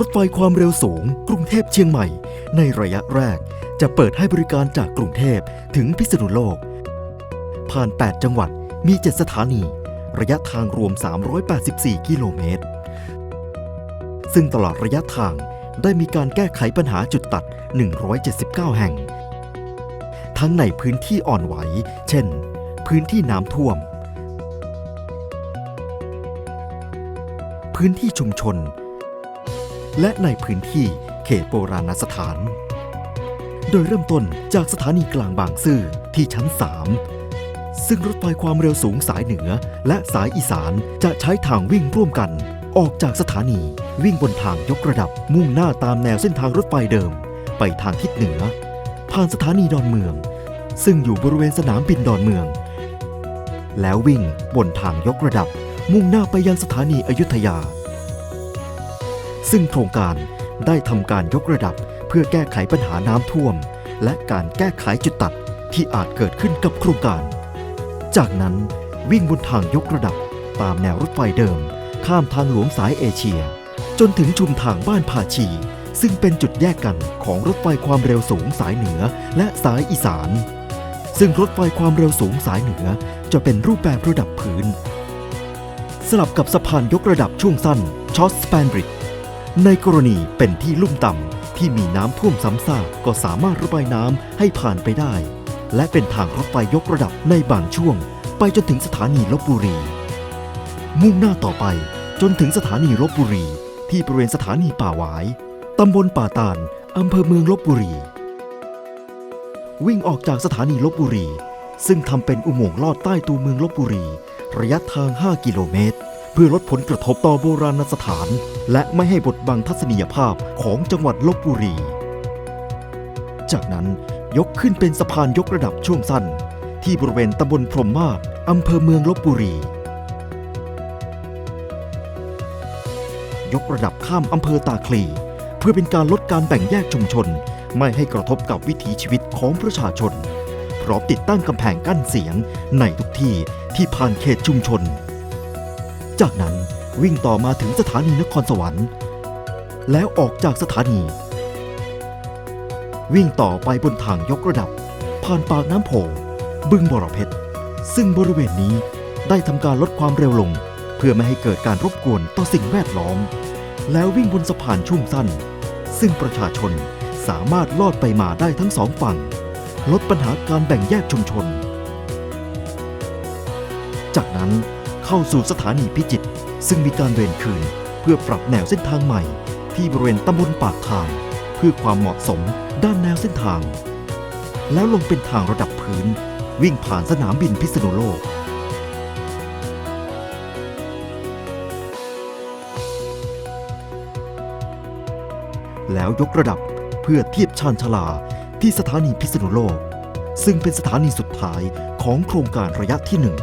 รถไฟความเร็วสูง กรุงเทพเชียงใหม่ ในระยะแรก จะเปิดให้บริการจากกรุงเทพถึงพิษณุโลก ผ่าน 8 จังหวัดมี 7 สถานี ระยะทางรวม 384 กิโลเมตร ซึ่งตลอดระยะทางได้มีการแก้ไขปัญหาจุดตัด 179 แห่ง ทั้งในพื้นที่อ่อนไหว เช่น พื้นที่น้ำท่วม พื้นที่ชุมชน และในพื้นที่เขตโบราณสถาน โดยเริ่มต้นจากสถานีกลางบางซื่อที่ชั้น 3 ซึ่งรถไฟความเร็วสูงสายเหนือและสายอีสานจะใช้ทางวิ่งร่วมกัน ออกจากสถานีวิ่งบนทางยกระดับมุ่งหน้าตามแนวเส้นทางรถไฟเดิม ไปทางทิศเหนือ ผ่านสถานีดอนเมือง ซึ่งอยู่บริเวณสนามบินดอนเมือง แล้ววิ่งบนทางยกระดับมุ่งหน้าไปยังสถานีอยุธยา ซึ่งโครงการได้ทำการยกระดับเพื่อแก้ไขปัญหาน้ำท่วม และการแก้ไขจุดตัดที่อาจเกิดขึ้นกับโครงการ จากนั้นวิ่งบนทางยกระดับตามแนวรถไฟเดิม ข้ามทางหลวงสายเอเชีย จนถึงชุมทางบ้านผาชี ซึ่งเป็นจุดแยกกันของรถไฟความเร็วสูงสายเหนือและสายอีสาน ซึ่งรถไฟความเร็วสูงสายเหนือจะเป็นรูปแบบระดับพื้น สลับกับสะพานยกระดับช่วงสั้นชอสสแปนบริด ในกรณีเป็นที่ลุ่มต่ำที่มีน้ำท่วมซ้ำซากก็สามารถระบายน้ำให้ผ่านไปได้ และเป็นทางรถไฟยกระดับในบางช่วง ไปจนถึงสถานีลบบุรี มุ่งหน้าต่อไปจนถึงสถานีลบบุรี ที่บริเวณสถานีป่าหวายตำบลป่าตาลอำเภอเมืองลบบุรี วิ่งออกจากสถานีลบบุรี ซึ่งทำเป็นอุโมงค์ลอดใต้ตัวเมืองลบบุรี ระยะทาง 5 กิโลเมตร เพื่อลดผลกระทบต่อโบราณสถาน และไม่ให้บดบังทัศนียภาพของจังหวัดลบบุรี จากนั้นยกขึ้นเป็นสะพานยกระดับช่วงสั้น ที่บริเวณตำบลพรหมมาศอำเภอเมืองลบบุรี ยกระดับข้ามอำเภอตาคลี เพื่อเป็นการลดการแบ่งแยกชุมชน ไม่ให้กระทบกับวิถีชีวิตของประชาชน พร้อมติดตั้งกำแพงกั้นเสียงในทุกที่ที่ผ่านเขตชุมชน จากนั้นวิ่งต่อมาถึงสถานีนครสวรรค์ แล้วออกจากสถานี วิ่งต่อไปบนทางยกระดับ ผ่านปากน้ำโพบึงบรเพชร ซึ่งบริเวณนี้ได้ทำการลดความเร็วลง เพื่อไม่ให้เกิดการรบกวนต่อสิ่งแวดล้อม แล้ววิ่งบนสะพานช่วงสั้น ซึ่งประชาชนสามารถลอดไปมาได้ทั้งสองฝั่ง ลดปัญหาการแบ่งแยกชุมชน จากนั้น เข้าสู่สถานีพิจิตรซึ่งมีการเวรคืน เพื่อปรับแนวเส้นทางใหม่ ที่บริเวณตำบลปากทาง เพื่อความเหมาะสมด้านแนวเส้นทาง แล้วลงเป็นทางระดับพื้น วิ่งผ่านสนามบินพิษณุโลก แล้วยกระดับเพื่อเทียบชานชลาที่สถานีพิษณุโลก ซึ่งเป็นสถานีสุดท้ายของโครงการระยะที่หนึ่ง